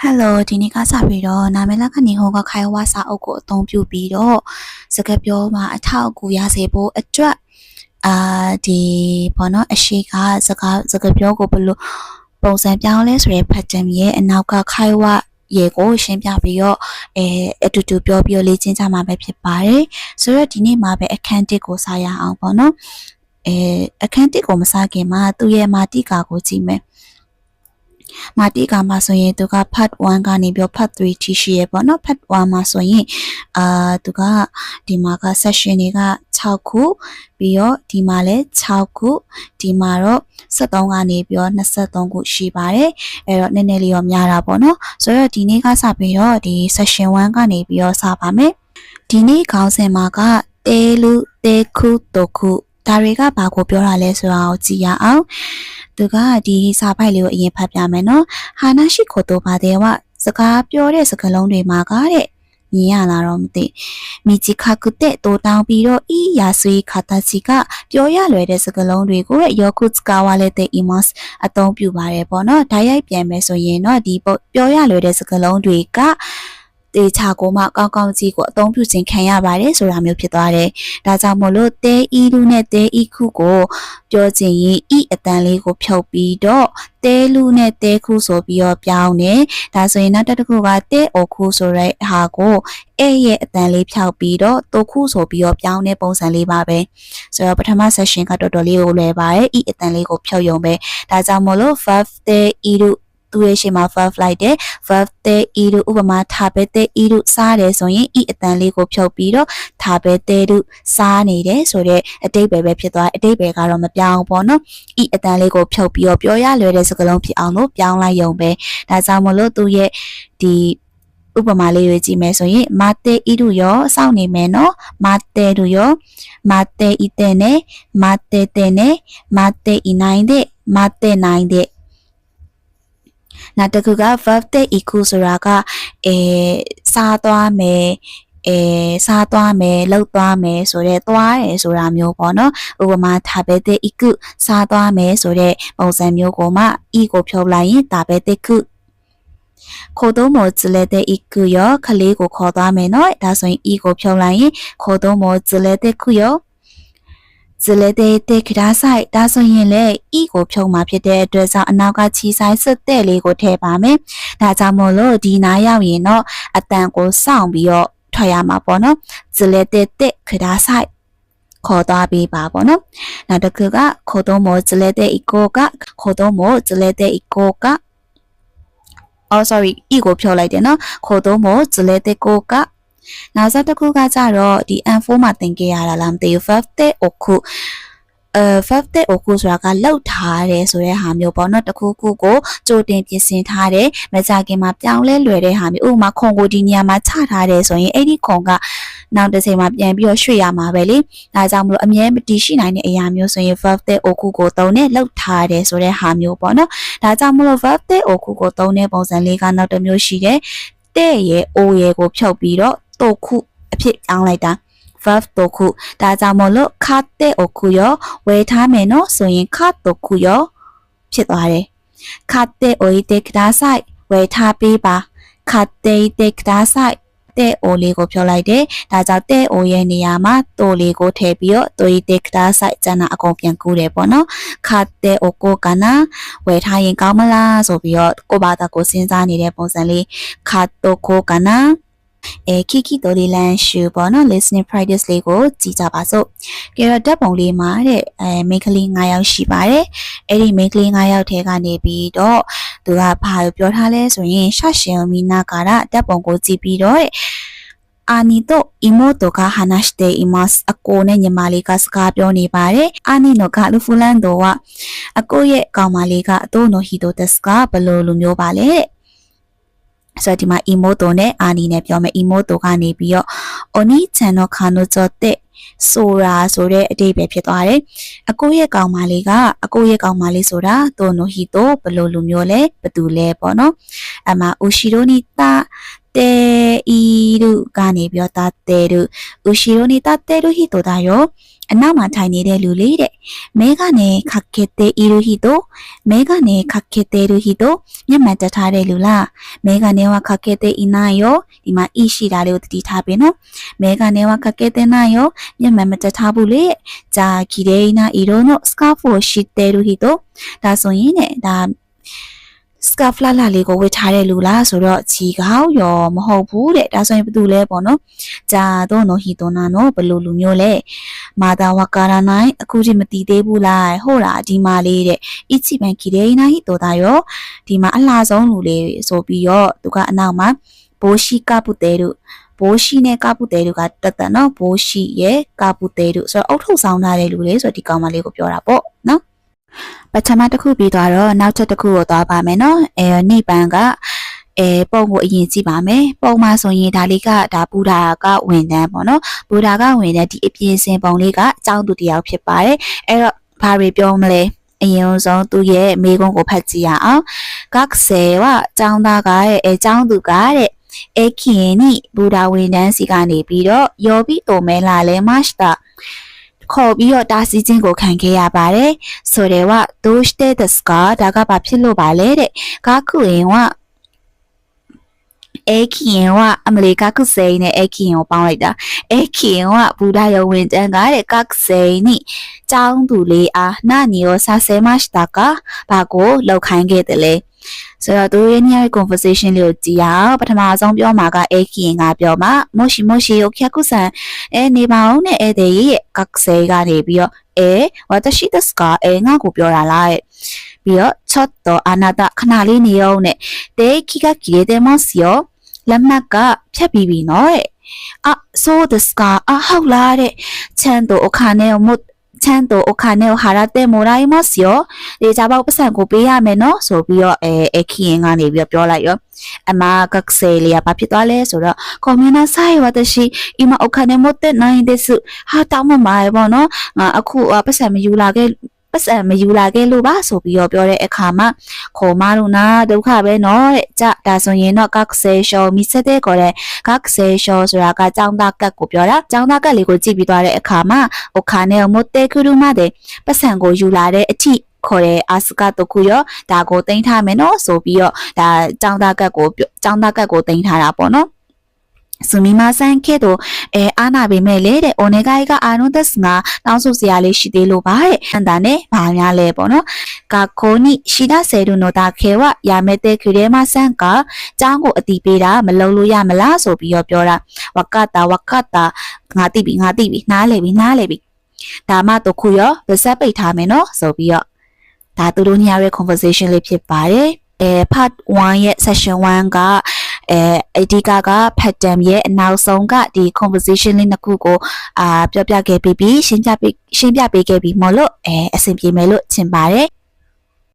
ဟယ်လိုဒီနေ့ကစပြီးတော့နာမည်လက္ခဏီဟောကခိုင်ဝါစာအုပ်ကိုအသုံးပြုပြီးတော့စကားပြောမှာအထောက်အကူရစေဖို့အတွက်အာဒီဘောနော်အရှိကစကားစကားပြောကိုဘယ်လိုပုံစံပြောင်းလဲဆိုရဲ pattern ရဲ့အနောက်ကခိုင်ဝါရေကိုရှင်းပြပြီးတော့အဲအတူတူပြောပြီးတော့လေ့ကျင့်ကြမှာပဲဖြစ်ပါတယ်ဆိုတော့ဒီနေ့မှာပဲအခန်းတစ်ကိုစရအောင်ပေါ့နော်အဲအခန်းတစ်ကိုမစခင်မှာသူ့ရဲ့မာတိကာကိုကြည့်မယ် မာတိကာမှာဆိုရင်သူက part 1ကနေပြီး part 3ထိရှိရပေါ့နော် part 1မှာဆိုရင်အာသူကဒီမှာက session တွေက6ခုပြီးတော့ဒီမှာလည်း6ခုဒီမှာတော့73ကနေပြီးတော့23ခုရှိပါတယ်အဲ့တော့နည်းနည်းလေးတော့များတာပေါ့နော်ဆိုတော့ဒီနေ့ကစပြီးတော့ဒီ session 1ကနေပြီးတော့စပါမယ်ဒီနေ့ခေါင်းစဉ်မှာကတဲလူတဲခုတုခု ဒါတွေကဘာကိုပြောတာလဲဆိုတာကိုကြည့်ရအောင်သူကဒီစာဖိုက်လေးကိုအရင်ဖတ်ပြမယ်နော်ဟာနာရှိခိုတိုပါတဲ့ဝစကားပြောတဲ့စကားလုံးတွေမှာကတဲ့မြင်ရလားတော့မသိမိချီခါကုတဲ့တိုးတောင်းပြီးတော့ဤယာဆွေခါတာချီကပြောရလွယ်တဲ့စကားလုံးတွေကိုယောကုစကာဝါလက်တဲ့အီမတ်အသုံးပြုပါတယ်ပေါ့နော်ဓာတ်ရိုက်ပြန်မယ်ဆိုရင်တော့ဒီပြောရလွယ်တဲ့စကားလုံးတွေက တေချာကိုမှကောင်းကောင်းကြီးကိုအသုံးပြုခြင်းခံရပါတယ်ဆိုတာမျိုးဖြစ်သွားတယ်။ဒါကြောင့်မို့လို့တဲဤလူနဲ့တဲဤခုကိုပြောခြင်းရင်ဤအတန်လေးကိုဖြုတ်ပြီးတော့တဲလူနဲ့တဲခုဆိုပြီးတော့ပြောင်းတယ်။ဒါဆိုရင်နောက်တစ်ခုကတဲအိုခုဆိုတဲ့ဟာကိုအဲ့ရဲ့အတန်လေးဖြောက်ပြီးတော့တိုခုဆိုပြီးတော့ပြောင်းတဲ့ပုံစံလေးပါပဲ။ဆိုတော့ပထမ session ကတော်တော်လေးကိုလွယ်ပါတယ်။ဤအတန်လေးကိုဖြုတ်ရုံပဲ။ဒါကြောင့်မို့လို့ verb တဲဤလူ သူရဲ့ရှေ့မှာ verb လိုက်တယ် verb တဲ့ e တို့ဥပမာထားပဲတဲ့ e တို့စားတယ်ဆိုရင် e အတန်လေးကိုဖြုတ်ပြီးတော့ထားပဲတဲ့တို့စားနေတယ်ဆိုတော့အတိတ်ပဲပဲဖြစ်သွားအတိတ်ပဲကတော့မပြောင်းဘောနော် e အတန်လေးကိုဖြုတ်ပြီးတော့ပြောရလွယ်တဲ့စကားလုံးဖြစ်အောင်လို့ပြောင်းလိုက်ရုံပဲဒါကြောင့်မလို့သူရဲ့ဒီဥပမာလေးတွေကြည့်မယ်ဆိုရင်မာတေဤတို့ရောစောင့်နေမယ်နော်မာတေတို့ရောမာတေဤတဲ့နဲ့မာတေတဲ့နဲ့မာတေဤနိုင်တဲ့မာတေနိုင်တဲ့ နောက်တစ်ခုက verb တဲ့ equal ဆိုတာကအဲစားသွားမယ်အဲစားသွားမယ်လှုပ်သွားမယ်ဆိုတော့သွားတယ်ဆိုတာမျိုးပေါ့နော်ဥပမာဒါပဲတဲ့ equal စားသွားမယ်ဆိုတဲ့ပုံစံမျိုးကိုမှ e ကိုဖြုတ်လိုက်ရင်ဒါပဲတဲ့ equal ခိုတော့မောဇလဲတဲ့ eq ရောခလေးကိုခေါ်သွားမယ်နော်ဒါဆိုရင် e ကိုဖြုတ်လိုက်ရင်ခိုတော့မောဇလဲတဲ့ခုရော ဇလဲတဲ့တဲ့ခဒါဆိုင်ဒါဆိုရင်လေဤကိုဖြုံမှာဖြစ်တဲ့အတွက်ကြောင့်အနောက်ကချီဆိုင်စွတ်တဲ့လေးကိုထည့်ပါမယ်။ဒါကြောင့်မို့လို့ဒီနားရောက်ရင်တော့အတန်ကိုစောင့်ပြီးတော့ထွက်ရမှာပေါ့နော်။ဇလဲတဲ့တဲ့ခဒါဆိုင်ခေါ်သွားပေးပါပေါ့နော်။နောက်တစ်ခုကခေါ်တော့မို့ဇလဲတဲ့ဤကိုကခေါ်တော့မို့ဇလဲတဲ့ဤကိုကအော် sorry ဤကိုဖြုတ်လိုက်တယ်နော်ခေါ်တော့မို့ဇလဲတဲ့ကိုက နောက်ဆက်တစ်ခုကကြတော့ဒီ M4 မှာသင်ခဲ့ရတာလားမသိဘူး verb တဲ့ oku အဲ verb တဲ့ oku ဆိုတာကလောက်ထားတယ်ဆိုတဲ့ဟာမျိုးပေါ့နော်တခုခုကိုကြိုတင်ပြင်ဆင်ထားတယ်မကြခင်မှာပြောင်းလဲလွယ်တဲ့ဟာမျိုးဥပမာခုံကိုဒီနေရာမှာချထားတယ်ဆိုရင်အဲ့ဒီခုံကနောက်တစ်ချိန်မှာပြန်ပြီးတော့ရွှေ့ရမှာပဲလေဒါကြောင့်မလို့အမြဲမတည်ရှိနိုင်တဲ့အရာမျိုးဆိုရင် verb တဲ့ oku ကိုသုံးနဲ့လောက်ထားတယ်ဆိုတဲ့ဟာမျိုးပေါ့နော်ဒါကြောင့်မလို့ verb တဲ့ oku ကိုသုံးတဲ့ပုံစံလေးကနောက်တစ်မျိုးရှိတယ်တဲ့ရဲ့ o ရဲ့ကိုဖြုတ်ပြီးတော့ တုတ်ခုအဖြစ်ပြောင်းလိုက်တာ verb တုတ်ခုဒါကြောင့်မလို့ခတ်တဲ့အခုရောဝယ်ထားမယ်နော်ဆိုရင်ခတ်တုတ်ခုရောဖြစ်သွားတယ်ခတ်တဲ့ o တဲ့ကဒါဆိုင်ဝယ်ထားပေးပါခတ်တဲ့တဲ့ကဒါဆိုင်တဲ့ o လေးကိုဖြုတ်လိုက်တယ်ဒါကြောင့်တဲ့ o ရဲ့နေရာမှာတိုလေးကိုထည့်ပြီးတော့တိုးတဲ့ကဒါဆိုင်ကျန်တာအကုန်ပြန်ကူးတယ်ပေါ့နော်ခတ်တဲ့ o ကိုကနာဝယ်ထားရင်ကောင်းမလားဆိုပြီးတော့ကိုဘာသာကိုစဉ်းစားနေတဲ့ပုံစံလေးခတ်တုတ်ကိုကနာ အဲခီခီတိုလီလန်ရှူပေါ့နော် listening practice လေးကိုကြည့်ကြပါစို့ကြတော့ဓာတ်ပုံလေးမှာတဲ့အဲမိန်းကလေး9ယောက်ရှိပါတယ်အဲ့ဒီမိန်းကလေး9ယောက်ထဲကနေပြီးတော့သူကဘာကိုပြောထားလဲဆိုရင်ရှရှင်မီနာကာရဓာတ်ပုံကိုကြည့်ပြီးတော့တဲ့အာနီတို့အီမိုတိုကဟာနာရှ်တေအီမတ်အကိုနဲ့ညီမလေးကစကားပြောနေပါတယ်အာနီနိုကလူဖူလန်တိုကအကိုရဲ့ကောင်မလေးကအတိုးနိုဟီတိုတက်စကဘယ်လိုလူမျိုးပါလဲတဲ့ ဆိုတော့ဒီမှာ emoto နဲ့ ani နဲ့ပြောမယ် emoto ကနေပြီးတော့ oni chano kano jote ဆိုတာဆိုတဲ့အတိတ်ပဲဖြစ်သွားတယ်။အကိုရဲ့ကောင်မလေးကအကိုရဲ့ကောင်မလေးဆိုတာတိုနိုဟီတိုဘလို့လူမျိုးလဲဘသူလဲပေါ့နော်။အမဥရှိရိုနီတာ တေဤတို့ကနေပြီးတော့တာတေတို့ဥရှိရိုနီတာတေတို့ဟီတိုတာရောအနောက်မှာထိုင်နေတဲ့လူလေးတဲ့မဲကနေခက်ခဲတဲ့အီရူဟီတိုမဲကနေခက်ခဲတဲ့ရူဟီတိုမျက်မှန်တက်ထားတဲ့လူလားမဲကနေဝခက်ခဲတဲ့အီနာယောဒီမှာအီရှိတာလေးကိုတတိထားပေးနော်မဲကနေဝခက်ခဲတဲ့နာယောမျက်မှန်မတက်ထားဘူးလေဂျာခီဒေနာအီရိုနိုစကာဖိုရှိတဲ့ရူဟီတိုဒါဆိုရင်တဲ့ဒါ စကာဖလာလာလေးကိုဝတ်ထားတဲ့လူလားဆိုတော့ချီကောက်ရောမဟုတ်ဘူးတဲ့ဒါဆိုရင်ဘယ်သူလဲပေါ့နော်ဂျာတော့နော်ဟီတိုနာနော်ဘယ်လိုလူမျိုးလဲမာတာဝကာရာနိုင်အခုထိမတည်သေးဘူးလားဟို့လားဒီမာလေးတဲ့အီချီဘန်ခီဒေနာဟီတိုတာရောဒီမှာအလားဆုံးလူလေးဆိုပြီးတော့သူကအနောက်မှာဘိုးရှိကပုတဲတို့ဘိုးရှိနဲ့ကပုတဲတို့ကတက်တက်နော်ဘိုးရှိရဲ့ကပုတဲတို့ဆိုတော့အုတ်ထုတ်ဆောင်ထားတဲ့လူလေးဆိုတော့ဒီကောင်မလေးကိုပြောတာပေါ့နော် ပထမတစ်ခုပြီးသွားတော့နောက်ထပ်တစ်ခုကိုသွားပါမယ်နော်အဲနိဗ္ဗာန်ကအဲပုံကိုအရင်ကြည့်ပါမယ်ပုံမှာဆိုရင်ဒါလေးကဒါဘူဓာကဝင်တန်းပေါ့နော်ဘူဓာကဝင်တဲ့ဒီအပြင်စင်ပုံလေးကအကြောင်းသူတစ်ယောက်ဖြစ်ပါတယ်အဲ့တော့ဘာတွေပြောမလဲအရင်ဆုံးသူရဲ့မိကုန်းကိုဖတ်ကြည့်ရအောင်ကက်ဆယ်ကကျောင်းသားကရဲ့အဲကျောင်းသူကတဲ့အဲခင်နိဘူဓာဝင်တန်းစီကနေပြီးတော့ယောဘီတိုမဲလာလဲမတ်တာ ခေါ်ပြီးတော့တာစီချင်းကိုခံခဲ့ရပါတယ်ဆိုတော့ကဒိုရှ်တဲ့ဒစကာဒါကဘာဖြစ်လို့ပါလဲတဲ့ကခုရင်ကအဲခင်ကအမလီကကုစိန်နဲ့အဲခင်ကိုပေါင်းလိုက်တာအဲခင်ကဘူဒယဝင်တန်းကတဲ့ကကုစိန်နိကျောင်းသူလေးအားနာနီယောဆာဆဲမရှတာကဘာကိုလောက်ခိုင်းခဲ့တယ်လေ ဆိုတော့သူရဲ့ညရဲ့ conversation လေးကိုကြည့်ရအောင်ပထမဆုံးပြောမှာက Akin ကပြောမှာမိုရှိမိုရှိကိုခက်ကုဆန်အဲနေပါအောင်နဲ့အဲ့တဲ့ရဲ့ကက်ဆေကနေပြီးတော့အဲဝါတရှိတက်စကအဲငါကိုပြောတာလားတဲ့ပြီးတော့ချော့တော့အနာတာခဏလေးနေအောင်နဲ့တဲခိကကိရတဲ့မစီယောလက်မှတ်ကဖြတ်ပြီးပြီနော်တဲ့အာ so the scar အဟုတ်လားတဲ့ချန်တို့အခါနဲ့မွတ် ချမ်းတို့အခါနဲ့ဟာရတဲ့မိုရိုင်းမစယောဒေချာပေါက်ပတ်စံကိုပေးရမယ်နော်ဆိုပြီးတော့အဲအခင်းကနေပြီးတော့ပြောလိုက်ရောအမကကဆေလီယာဘာဖြစ်သွားလဲဆိုတော့ကွန်မြူနာဆိုင်ဝတရှိအမအခါနဲ့မတဲ့နိုင်တဲ့စုဟာတောင်းမမာဘောနော်ငါအခုပတ်စံမယူလာခဲ့ ပတ်စံမယူလာခဲ့လို့ပါဆိုပြီးတော့ပြောတဲ့အခါမှာခေါ်မလို့နာဒုက္ခပဲနော်တဲ့ကြဒါဆိုရင်တော့ကက်ဆေရှောမိစတဲ့ခေါ်တဲ့ကက်ဆေရှောဆိုတာကចောင်းသားကက်ကိုပြောတာចောင်းသားကက်လေးကိုကြည့်ပြီးသွားတဲ့အခါမှာအိုခါနဲ့မိုတဲကူရူမတဲ့ပတ်စံကိုယူလာတဲ့အထိခေါ်တဲ့အာစကတခုရောဒါကိုတင်ထားမယ်နော်ဆိုပြီးတော့ဒါចောင်းသားကက်ကိုចောင်းသားကက်ကိုတင်ထားတာပေါ့နော် စမီမဆန်းခဲ့တော့အဲအားနာပေမဲ့လေတဲ့။အိုနေဂိုင်ကအာနုသက်စငါတောင်းဆိုစရာလေးရှိသေးလို့ပါတဲ့။အန်တာနဲ့ဘာများလဲပေါ့နော်။ကာခိုနီရှိဒဆယ်ဒူနိုတာခေဝရာမဲတဲ့ခွေထဲမှာဆန်းကကျောင်းကိုအတီးပေးတာမလုံလို့ရမလားဆိုပြီးတော့ပြောတာ။ဝကတာဝကတာငါတိပြီငါတိပြီနားလေပြီနားလေပြီ။ဒါမှတော့ခုရောဗစက်ပိတ်ထားမယ်နော်ဆိုပြီးတော့ဒါသူတို့ညရဲ့ conversation လေးဖြစ်ပါတယ်။အဲ part 1ရဲ့ session 1က အဲအဓိကက pattern ရဲ့အနောက်ဆုံးကဒီ conversation လေးနှစ်ခုကိုအာပြောပြခဲ့ပြီးပြီးရှင်းပြပေးရှင်းပြပေးခဲ့ပြီးမလို့အဲအဆင်ပြေမယ်လို့ထင်ပါတယ်